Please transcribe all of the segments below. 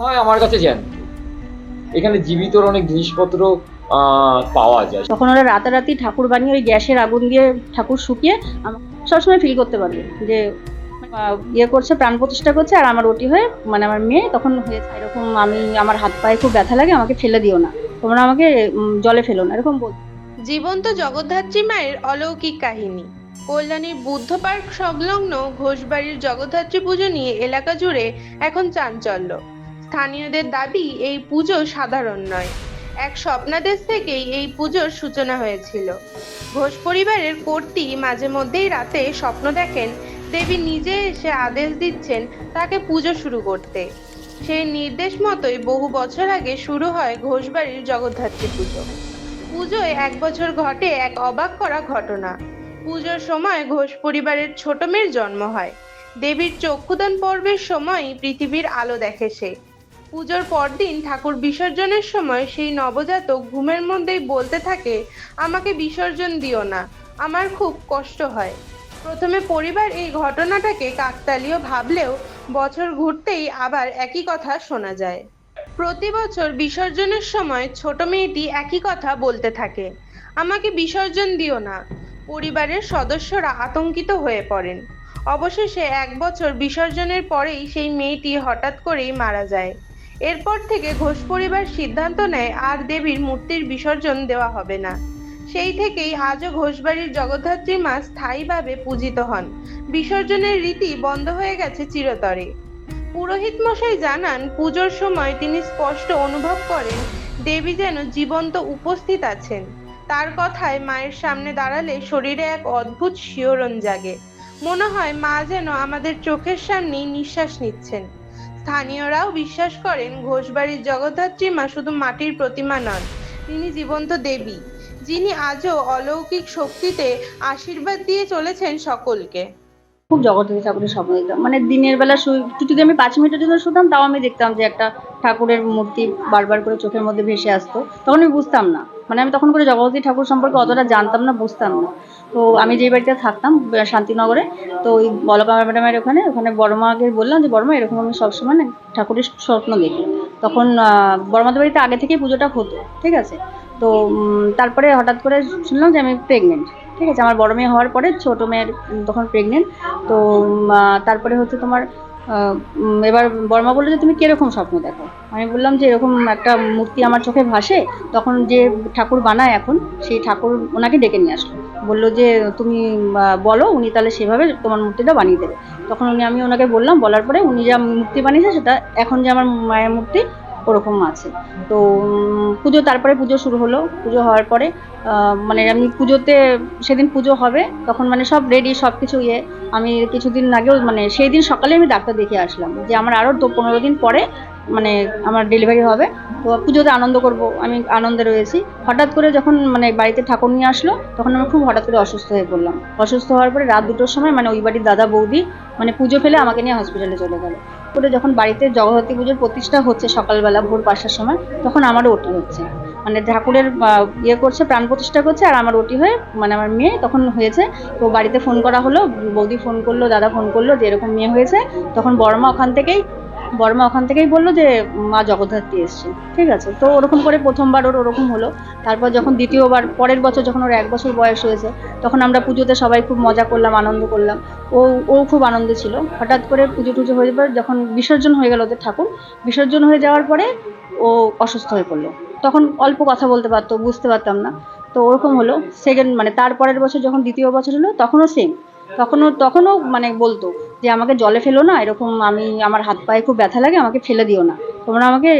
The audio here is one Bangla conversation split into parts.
হয় আমার কাছে জ্যান্ত এখানে জীবিতর অনেক জিনিসপত্র পাওয়া যায়। তখন ওরা রাতারাতি ঠাকুর বানিয়ে ওই গ্যাসের আগুন দিয়ে ঠাকুর শুকিয়ে সবসময় ফিল করতে পারবে যে ইয়ে করছে প্রাণ প্রতিষ্ঠা করছে আর আমার ওটি হয়ে মানে আমার মেয়ে তখন হয়েছে এরকম আমি আমার হাত পায়ে খুব ব্যথা লাগে আমাকে ফেলে দিও না। তোমরা আমাকে জলে ফেলো না এরকম বল জীবন্ত জগদ্ধাত্রী মায়ের অলৌকিক কাহিনী। কল্যাণীর বুদ্ধ পার্ক সংলগ্ন ঘোষবাড়ির জগদ্ধাত্রী পুজো নিয়ে এলাকা জুড়ে এখন চাঞ্চল্য। স্থানীয়দের দাবি, এই পুজো সাধারণ নয়। এক স্বপ্নাদেশ থেকেই এই পুজোর সূচনা হয়েছিল। ঘোষ পরিবারের কর্তি মাঝে মধ্যেই রাতে স্বপ্ন দেখেন, দেবী নিজে এসে আদেশ দিচ্ছেন তাকে পুজো শুরু করতে। সেই নির্দেশ মতোই বহু বছর আগে শুরু হয় ঘোষবাড়ির জগদ্ধাত্রী পুজো। পুজোয় এক বছর ঘটে এক অবাক করা ঘটনা। পুজোর সময় ঘোষ পরিবারের ছোট মেয়ের জন্ম হয়। দেবীর চক্ষুদান পর্বের সময় পৃথিবীর আলো দেখে সে। পুজোর পরদিন ঠাকুর বিসর্জনের সময় সেই নবজাতক ঘুমের মধ্যেই বলতে থাকে, আমাকে বিসর্জন দিও না, আমার খুব কষ্ট হয়। প্রথমে পরিবার এই ঘটনাটাকে কাকতালীয় ভাবলেও বছর ঘুরতেই আবার একই কথা শোনা যায়। প্রতি বছর বিসর্জনের সময় ছোট মেয়েটি একই কথা বলতে থাকে, আমাকে বিসর্জন দিও না। পরিবারের সদস্যরা আতঙ্কিত হয়ে পড়েন। অবশেষে এক বছর বিসর্জনের পরেই সেই মেয়েটি হঠাৎ করেই মারা যায়। এরপর থেকে ঘোষ পরিবার সিদ্ধান্ত নেয় আর দেবীর মূর্তির বিসর্জন দেওয়া হবে না। সেই থেকেই আজও ঘোষবাড়ির জগদ্ধাত্রী মা স্থায়ীভাবে পূজিত হন। বিসর্জনের রীতি বন্ধ হয়ে গেছে চিরতরে। পুরোহিত মশাই জানান, পুজোর সময় তিনি স্পষ্ট অনুভব করেন, দেবী যেন জীবন্ত উপস্থিত আছেন। তার কথায় মায়ের সামনে দাঁড়ালে শরীরে এক অদ্ভুত শিহরণ জাগে। মনে হয় মা যেন আমাদের চোখের সামনেই নিঃশ্বাস নিচ্ছেন। স্থানীয়রাও বিশ্বাস করেন, ঘোষবাড়ির জগদ্ধাত্রী মা শুধু মাটির প্রতিমা নন, তিনি জীবন্ত দেবী, যিনি আজও অলৌকিক শক্তিতে আশীর্বাদ দিয়ে চলেছেন সকলকে। খুব জগদ্ধাত্রী ঠাকুরের স্বপ্ন দেখতাম মানে দিনের বেলা একটু যদি আমি পাঁচ মিনিটের জন্য শুতাম, তাও আমি দেখতাম যে একটা ঠাকুরের মূর্তি বারবার করে চোখের মধ্যে ভেসে আসতো। তখন আমি বুঝতাম না। মানে আমি তখন করে জগদ্ধাত্রী ঠাকুর সম্পর্কে অতটা জানতাম না, বুঝতাম না। তো আমি যে বাড়িতে থাকতাম শান্তিনগরে, তো ওই বলকা ম্যাডামের ওখানে ওখানে বড়মাকে বললাম যে, বড়মা, এরকম আমি সবসময় না ঠাকুরের স্বপ্ন দেখি। তখন বড়মাদের বাড়িতে আগে থেকেই পুজোটা হতো, ঠিক আছে? তো তারপরে হঠাৎ করে শুনলাম যে আমি প্রেগনেন্ট ঠিক আছে? আমার বড় মেয়ে হওয়ার পরে ছোট মেয়ের তখন প্রেগনেন্ট তো তারপরে হচ্ছে তোমার এবার বর্মা বলল যে, তুমি কীরকম স্বপ্ন দেখো? আমি বললাম যে, এরকম একটা মূর্তি আমার চোখে ভাসে, তখন যে ঠাকুর বানায় এখন, সেই ঠাকুর ওনাকে ডেকে নিয়ে আসলো। বলল যে, তুমি বলো, উনি তাহলে সেভাবে তোমার মূর্তিটা বানিয়ে দেবে। তখন উনি, আমি ওনাকে বললাম, বলার পরে উনি যা মূর্তি বানিয়েছে, সেটা এখন যে আমার মায়ের মূর্তি ওরকম আছে। তো পুজো তারপরে পুজো শুরু হলো। পুজো হওয়ার পরে মানে আমি পুজোতে, সেদিন পুজো হবে, তখন মানে সব রেডি সব কিছু ইয়ে। আমি কিছুদিন আগেও মানে সেই দিন সকালে আমি ডাক্তার দেখিয়ে আসলাম যে আমার আরও তো পনেরো দিন পরে মানে আমার ডেলিভারি হবে। তো পুজোতে আনন্দ করব, আমি আনন্দে রয়েছি। হঠাৎ করে যখন মানে বাড়িতে ঠাকুর নিয়ে আসলো, তখন আমি খুব হঠাৎ করে অসুস্থ হয়ে পড়লাম। অসুস্থ হওয়ার পরে রাত দুটোর সময় মানে ওই বাড়ির দাদা বৌদি মানে পুজো ফেলে আমাকে নিয়ে হসপিটালে চলে গেল। করে যখন বাড়িতে জগদ্ধাত্রী পুজোর প্রতিষ্ঠা হচ্ছে সকালবেলা ভোর পাঁচটার সময়, তখন আমারও ওটি হচ্ছে। মানে ঠাকুরের ইয়ে করছে, প্রাণ প্রতিষ্ঠা করছে, আর আমার ওটি হয়ে মানে আমার মেয়ে তখন হয়েছে। তো বাড়িতে ফোন করা হলো, বৌদি ফোন করল, দাদা ফোন করল যে এরকম মেয়ে হয়েছে। তখন বড়মা ওখান থেকেই বড়মা ওখান থেকেই বলল যে, মা জগদ্ধাত্রী এসছে। ঠিক আছে? তো ওরকম করে প্রথমবার ওর ওরকম হলো। তারপর যখন দ্বিতীয়বার, পরের বছর যখন ওর এক বছর বয়স হয়েছে, তখন আমরা পুজোতে সবাই খুব মজা করলাম, আনন্দ করলাম। ও ও খুব আনন্দে ছিল। হঠাৎ করে পুজো টুজো হয়ে যাবার যখন বিসর্জন হয়ে গেল ওদের ঠাকুর, বিসর্জন হয়ে যাওয়ার পরে ও অসুস্থ হয়ে পড়ল। তখন অল্প কথা বলতে পারতো, বুঝতে পারতাম না। তো ওরকম হলো সেকেন্ড মানে তারপরের বছর যখন দ্বিতীয় বছর হলো, তখনও সেম তখনও তখনও মানে বলতো যে, আমাকে জলে ফেলো না, এরকম আমি, আমার হাত পায়ে খুব ব্যথা লাগে, আমাকে ফেলে দিও না। তোমরা আমাকে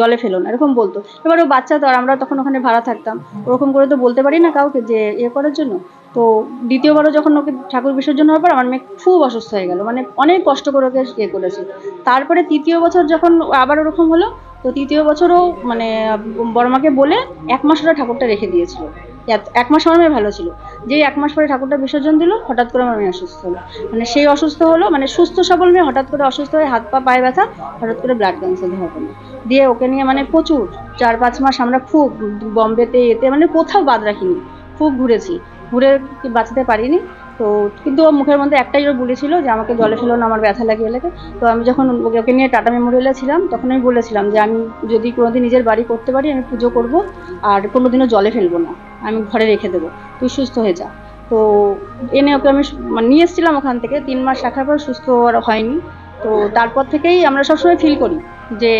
জলে ফেলো না, এরকম বলতো। এবার ও বাচ্চা তো, আর আমরা তখন ওখানে ভাড়া থাকতাম। ওরকম করে তো বলতে পারি না কাউকে যে ইয়ে করার জন্য। তো দ্বিতীয়বারও যখন ওকে ঠাকুর বিসর্জন হওয়ার পর, আমার মেয়ে খুব অসুস্থ হয়ে গেল। মানে অনেক কষ্ট করে ওকে ইয়ে করেছি। তারপরে তৃতীয় বছর যখন আবার ওরকম হলো, তো তৃতীয় বছরও মানে বড়মাকে বলে এক মাস ওরা ঠাকুরটা রেখে দিয়েছিল। এক- মাস আমার মেয়ে ভালো ছিল। যেই এক মাস পরে ঠাকুরটা বিসর্জন দিল, হঠাৎ করে আমার মেয়ে অসুস্থ হলো। মানে সেই অসুস্থ হলো মানে সুস্থ সবল মেয়ে হঠাৎ করে অসুস্থ হয়ে হাত পা, পায়ে ব্যথা, হঠাৎ করে ব্লাড ক্যান্সার ধরা পড়ল দিয়ে ওকে নিয়ে মানে প্রচুর, চার পাঁচ মাস আমরা খুব বম্বেতে এতে মানে কোথাও বাদ রাখিনি। খুব ঘুরেছি। ঘুরে বাঁচাতে পারিনি। তো কিন্তু ও মুখের মধ্যে একটাই ওর বলেছিল যে আমাকে জলে ফেলো না, আমার ব্যথা লাগে লেগে। তো আমি যখন ওকে নিয়ে টাটা মেমোরিয়ালে ছিলাম, তখন আমি বলেছিলাম যে আমি যদি কোনোদিন নিজের বাড়ি করতে পারি, আমি পুজো করব আর কোনোদিনও জলে ফেলব না, আমি ঘরে রেখে দেবো, তুই সুস্থ হয়ে যা। তো এনে ওকে আমি মানে নিয়ে এসেছিলাম ওখান থেকে, তিন মাস রাখার পর সুস্থ আর হয়নি। তো তারপর থেকেই আমরা সবসময় ফিল করি যে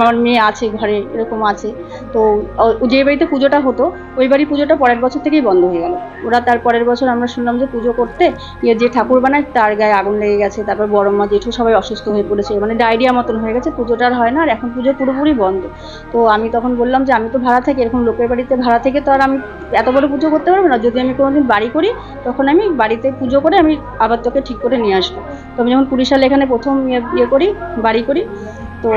আমার মেয়ে আছে, ঘরে এরকম আছে। তো যে বাড়িতে পুজোটা হতো, ওই বাড়ি পুজোটা পরের বছর থেকেই বন্ধ হয়ে গেল। ওরা তার পরের বছর আমরা শুনলাম যে পুজো করতে ইয়ে যে ঠাকুর বানায় তার গায়ে আগুন লেগে গেছে, তারপর বড় মা জেঠু সবাই অসুস্থ হয়ে পড়েছে মানে ডায়রিয়া মতন হয়ে গেছে, পুজোটা আর হয় না, আর এখন পুজো পুরোপুরি বন্ধ। তো আমি তখন বললাম যে আমি তো ভাড়া থাকি, এরকম লোকের বাড়িতে ভাড়া থেকে তো আর আমি এত বড় পুজো করতে পারব না, যদি আমি কোনোদিন বাড়ি করি, তখন আমি বাড়িতে পুজো করে আমি আবার তোকে ঠিক করে নিয়ে আসব। তো আমি যখন কুড়ি সালে এখানে প্রথম ইয়ে ইয়ে করি, বাড়ি করি তো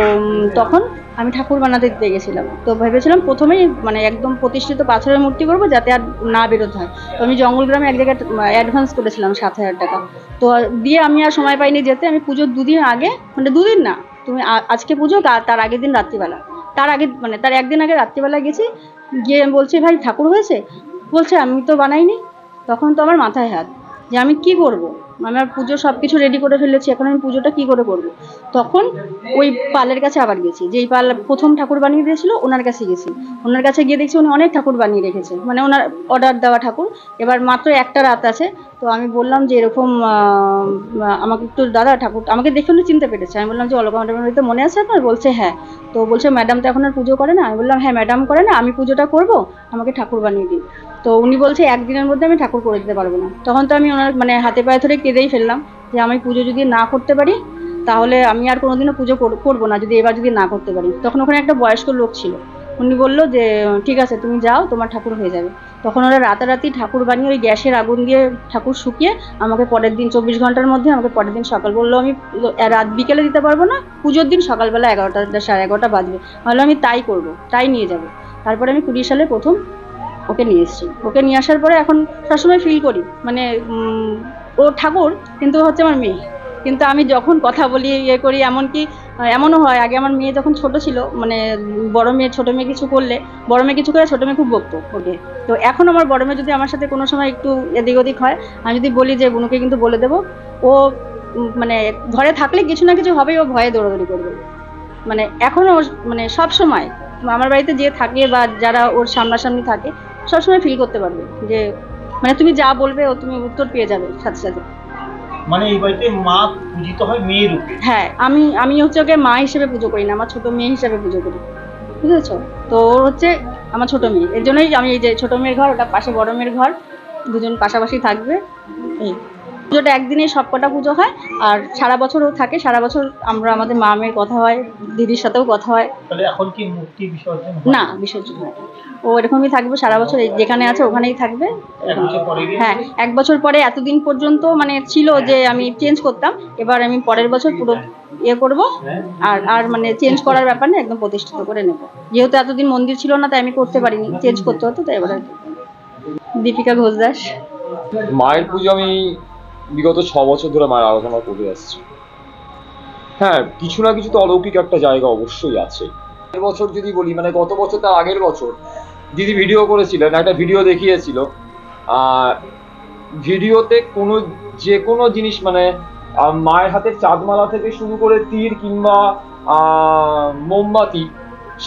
তখন আমি ঠাকুর বানাতে দিতে গেছিলাম। তো ভেবেছিলাম প্রথমেই মানে একদম প্রতিষ্ঠিত পাথরের মূর্তি করব যাতে আর না বেরোতে হয়। তো আমি জঙ্গল গ্রামে এক জায়গায় অ্যাডভান্স করেছিলাম সাত হাজার টাকা। তো দিয়ে আমি আর সময় পাইনি যেতে। আমি পুজোর দুদিন আগে মানে দুদিন না, তুমি আজকে পুজো তার আগের দিন রাত্রিবেলা। তার আগে মানে তার একদিন আগে রাত্রিবেলা গেছি, গিয়ে বলছি, ভাই, ঠাকুর হয়েছে? বলছে, আমি তো বানাইনি। তখন তো আমার মাথায় হাত, যে আমি কি করব? আমার পুজো সব কিছু রেডি করে ফেলেছি, এখন আমি পুজোটা কি করে করব? তখন ওই পালের কাছে আবার গেছি, যেই পাল প্রথম ঠাকুর বানিয়ে দিয়েছিল, ওনার কাছে গেছি। ওনার কাছে গিয়ে দেখছি উনি অনেক ঠাকুর বানিয়ে রেখেছে মানে ওনার অর্ডার দেওয়া ঠাকুর। এবার মাত্র একটা রাত আছে, তো আমি বললাম যে এরকম আমাকে একটু দাদা ঠাকুর, আমাকে দেখে উনি চিনতে পেরেছে। আমি বললাম যে অলকা ম্যাডামের বাড়িতে মনে আছে আপনার? বলছে হ্যাঁ। তো বলছে, ম্যাডাম তো এখন আর পুজো করে না? আমি বললাম হ্যাঁ ম্যাডাম করে না, আমি পুজোটা করব, আমাকে ঠাকুর বানিয়ে দিন। তো উনি বলছে, একদিনের মধ্যে আমি ঠাকুর করে দিতে পারব না। তখন তো আমি ওনার মানে হাতে পায়ে ধরে কেঁদেই ফেললাম যে, আমি পুজো যদি না করতে পারি, তাহলে আমি আর কোনোদিনও পুজো করব না, যদি এবার যদি না করতে পারি। তখন ওখানে একটা বয়স্ক লোক ছিল। উনি বলল যে, ঠিক আছে, তুমি যাও, তোমার ঠাকুর হয়ে যাবে। তখন ওরা রাতারাতি ঠাকুর বানিয়ে ওই গ্যাসের আগুন দিয়ে ঠাকুর শুকিয়ে আমাকে পরের দিন চব্বিশ ঘণ্টার মধ্যে আমাকে পরের দিন সকাল বলল, আমি রাত বিকেলে দিতে পারব না, পুজোর দিন সকালবেলা এগারোটা সাড়ে এগারোটা বাজবে। ভাবলাম আমি তাই করব, তাই নিয়ে যাব। তারপরে আমি কুড়ি সালে প্রথম ওকে নিয়ে এসেছি। ওকে নিয়ে আসার পরে এখন সবসময় ফিল করি। মানে ও ঠাকুর, কিন্তু হচ্ছে আমার মেয়ে। কিন্তু আমি যখন কথা বলি ইয়ে করি, এমনকি এমনও হয়, আগে আমার মেয়ে যখন ছোট ছিল মানে বড় মেয়ে, ছোট মেয়ে কিছু করলে, বড় মেয়ে কিছু করে ছোট মেয়ে খুব বকতো ওকে। তো এখন আমার বড় মেয়ে যদি আমার সাথে কোনো সময় একটু এদিক ওদিক হয়, আমি যদি বলি যে, বুনুকে কিন্তু বলে দেবো। ও মানে ঘরে থাকলে কিছু না কিছু হবে, ও ভয়ে দৌড়াদৌড়ি করবে। মানে এখনও মানে সব সময় আমার বাড়িতে যে থাকে বা যারা ওর সামনাসামনি থাকে সবসময় ফিল করতে পারবে যে মানে তুমি যা বলবে ও তুমি উত্তর পেয়ে যাবে সাথে সাথে। মানে এই বাড়িতে মা পূজিত হয় মেয়ের রূপে হ্যাঁ আমি আমি হচ্ছে ওকে মা হিসেবে পুজো করি না আমার ছোট মেয়ে হিসেবে পুজো করি। বুঝেছ? তো ওর হচ্ছে আমার ছোট মেয়ে। এর জন্যই আমি এই যে ছোট মেয়ের ঘর ওটা পাশে বড় মেয়ের ঘর দুজন পাশাপাশি থাকবে এই। পুজোটা একদিনে সব কটা পুজো হয় আর সারা বছরও থাকে সারা বছর আমরা আমাদের মা মেয়ের কথা হয় দিদির সাথেও কথা হয়। এখন কি মূর্তি বিসর্জন না বিসর্জন হয় ও এরকমই থাকবে সারা বছর এই যেখানে আছে ওখানেই থাকবে। হ্যাঁ এক বছর পরে এতদিন পর্যন্ত মানে ছিল যে আমি চেঞ্জ করতাম এবার আমি পরের বছর পুরো ইয়ে করব আর আর মানে চেঞ্জ করার ব্যাপার না একদম প্রতিষ্ঠিত করে নেব। যেহেতু এতদিন মন্দির ছিল না তাই আমি করতে পারিনি চেঞ্জ করতে হতো তাই এবার দীপিকা ঘোষ দাস। মায়ের পুজো আমি বিগত ছ বছর ধরে মায়ের আলোচনা করে আসছি। হ্যাঁ কিছু না কিছু তো অলৌকিক একটা জায়গা অবশ্যই আছে। আগের বছর যদি বলি মানে গত বছর তার আগের বছর, দিদি ভিডিও করেছিলেন, একটা ভিডিও দেখিয়েছিল। আর ভিডিওতে কোনো, যে কোনো জিনিস মানে মায়ের হাতের চাঁদমালা থেকে শুরু করে তীর কিংবা মোমবাতি,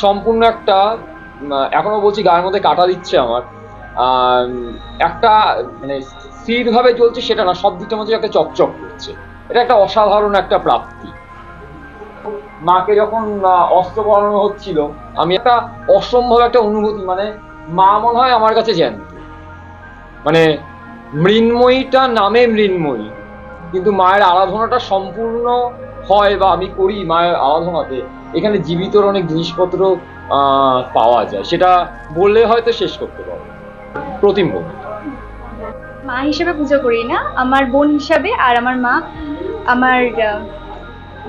সম্পূর্ণ একটা এখনও বলছি গায়ের মধ্যে কাটা দিচ্ছে আমার। একটা মানে স্থিরভাবে চলছে সেটা না, সব দিকটার মধ্যে একটা চকচক করছে। এটা একটা অসাধারণ একটা প্রাপ্তি। মাকে যখন অস্ত্র পড়ানো হচ্ছিল, আমি একটা অসম্ভব একটা অনুভূতি মানে মা মনে হয় আমার কাছে জ্যান্ত। মানে মৃন্ময়ীটা নামে মৃন্ময়ী, কিন্তু মায়ের আরাধনাটা সম্পূর্ণ হয় বা আমি করি মায়ের আরাধনাতে, এখানে জীবিতর অনেক জিনিসপত্র পাওয়া যায়। সেটা বললে হয়তো শেষ করতে পারব। প্রতিম বন্ধু মা হিসেবে পুজো করি না, আমার বোন হিসাবে আর আমার মা, আমার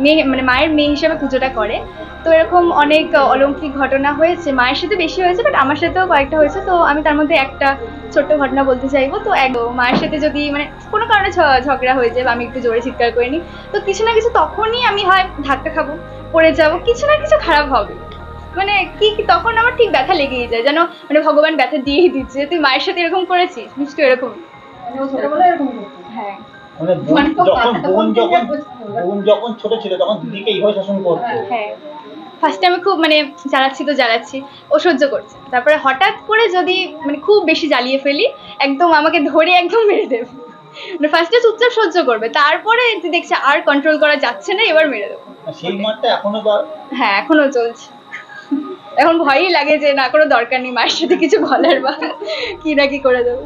মেয়ে মানে মায়ের মেয়ে হিসাবে পুজোটা করে। তো এরকম অনেক অলৌকিক ঘটনা হয়েছে। মায়ের সাথে বেশি হয়েছে বাট আমার সাথেও কয়েকটা হয়েছে। তো আমি তার মধ্যে একটা ছোট্ট ঘটনা বলতে চাইব। তো এক মায়ের সাথে যদি মানে কোনো কারণে ঝগড়া হয়ে যায় বা আমি একটু জোরে চিৎকার করে নিই তো কিছু না কিছু তখনই আমি হয় ধাক্কা খাব, পড়ে যাব, কিছু না কিছু খারাপ হবে। মানে কি কি তখন আমার ঠিক ব্যথা লেগেই যায় যেন মানে ভগবান ব্যথা দিয়েই দিচ্ছে। তুই মায়ের সাথে এরকম করেছিস? নিশ্চয়ই এরকম। মানে হ্যাঁ। মানে মানে যখন বোন যখন বোন যখন ছোট ছিল তখন দিদিকে এইভাবে শাসন করতো। হ্যাঁ ফার্স্টে আমি খুব মানে জ্বালাচ্ছি তো জ্বালাচ্ছি ও সহ্য করছে তারপরে হঠাৎ করে যদি মানে খুব বেশি জ্বালিয়ে ফেলি একদম আমাকে ধরে একদম মেরে দেবে। মানে ফার্স্টে চুপচাপ সহ্য করবে তারপরে দেখছে আর কন্ট্রোল করা যাচ্ছে না এবার মেরে দেবো। সেই মারটা এখনও হ্যাঁ এখনও চলছে। এখন ভয়ই লাগে যে না, কোনো দরকার নেই মায়ের সাথে কিছু বলার বা কি না কি করে দেবো।